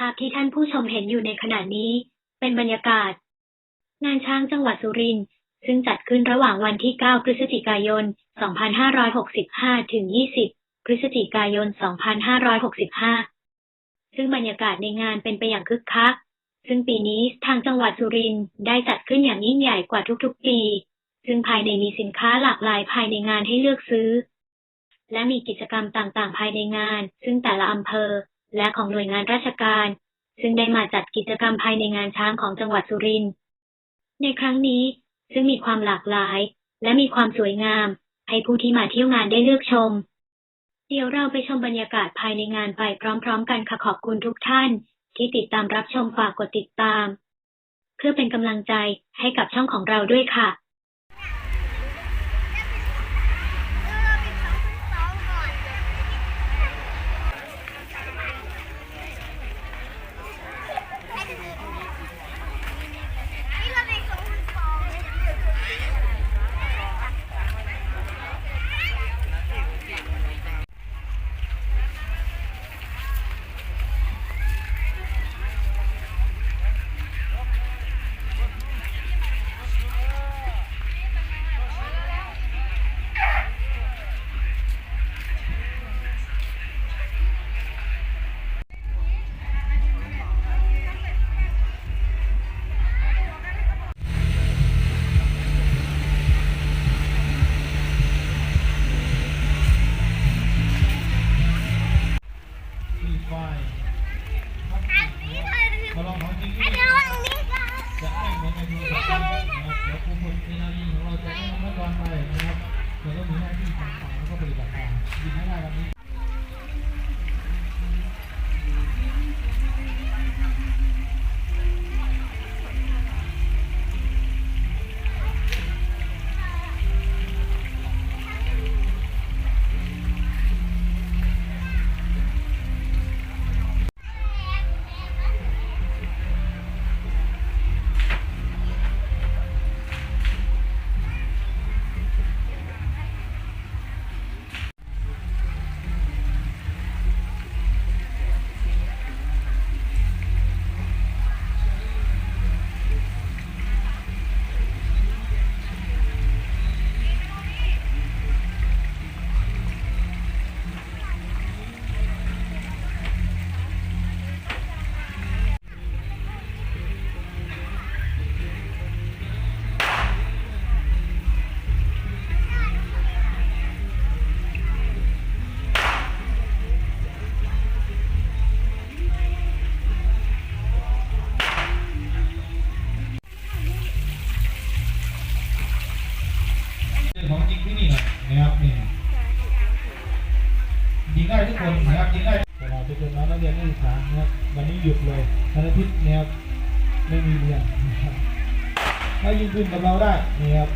ภาพที่ท่านผู้ชมเห็นอยู่ในขณะนี้ เป็นบรรยากาศ งานช้างจังหวัดสุรินทร์ซึ่งจัดขึ้นระหว่างวันที่ 9 พฤศจิกายน 2565 ถึง 20 พฤศจิกายน 2565 ซึ่งบรรยากาศในงานเป็นไปอย่างคึกคัก ซึ่งปีนี้ทางจังหวัดสุรินทร์ได้จัดขึ้นอย่างยิ่งใหญ่กว่าทุกๆ ปี ซึ่งภายในมีสินค้าหลากหลายภายในงานให้เลือกซื้อ และมีกิจกรรมต่างๆ ภายในงาน ซึ่งแต่ละอำเภอ และของหน่วยงานราชการ ซึ่งได้มาจัดกิจกรรมภายในงานช้างของจังหวัดสุรินทร์ในครั้งนี้ซึ่งมีความหลากหลาย และมีความสวยงาม ให้ผู้ที่มาเที่ยวงานได้เลือกชม เดี๋ยวเราไปชมบรรยากาศภายในงานไปพร้อม ๆ กันค่ะขอบคุณทุกท่าน ที่ติดตามรับชมฝากกดติดตาม เพื่อเป็นกำลังใจให้กับช่องของเราด้วยค่ะ ดูนะครับเดี๋ยวผู้ฝึกในนาทีของเราจะได้นำขั้นตอนไปนะครับเดี๋ยวต้องมีหน้าที่ทำแล้วก็ปฏิบัติการยิงให้ได้วันนี้ ทุกคนนะครับยิงได้เวลาไปเจอน้องนักเรียนนักศึกษาครับวันนี้หยุดเลยวันอาทิตย์นะครับไม่มีเรียนนะครับถ้ายิงปืนกับเราได้นะครับ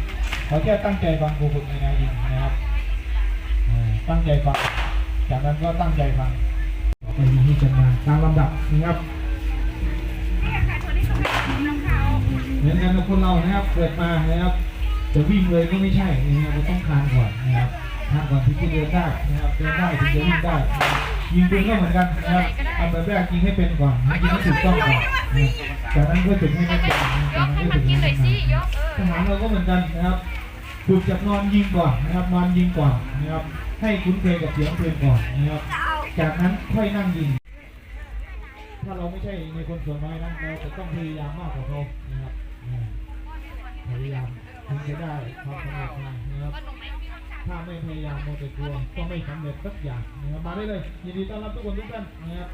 ขอแค่ตั้งใจฟังครูฝึกในการยิงนะครับตั้งใจฟัง จากนั้นก็ตั้งใจฟังไปยิงที่จะมาตามลำดับนะครับเหมือนกันกับคนเรานะครับเกิดมานะครับจะวิ่งเลยก็ไม่ใช่นะครับเราต้องคานก่อนนะครับคานก่อนถึงจะเดินได้นะครับเดินได้ถึงจะวิ่งได้ ยิงปืนก็เหมือนกันนะครับอันดับแรกยิงให้เป็นก่อนยิงให้ถูกต้องก่อนนะครับจากนั้นก็ถึงให้เป็นก่อนจากนั้นก็ถึงให้เป็นทหารเราก็เหมือนกันนะครับฝึกจากนอนยิงก่อนนะครับนอนยิงก่อนนะครับให้คุ้นเคยกับเสียงปืนก่อนนะครับจากนั้นค่อยนั่งยิง ถ้าเราไม่ใช่ในคนส่วนน้อยนะเราจะต้องพยายามมากกว่าเขานะครับอ่าพยายามถึงจะได้ความสำเร็จมานะครับ ถ้าไม่พยายามโมแต่กลัวก็ไม่สำเร็จสักอย่างนะครับมาได้เลยยินดีต้อนรับทุกคนทุกท่านนะครับ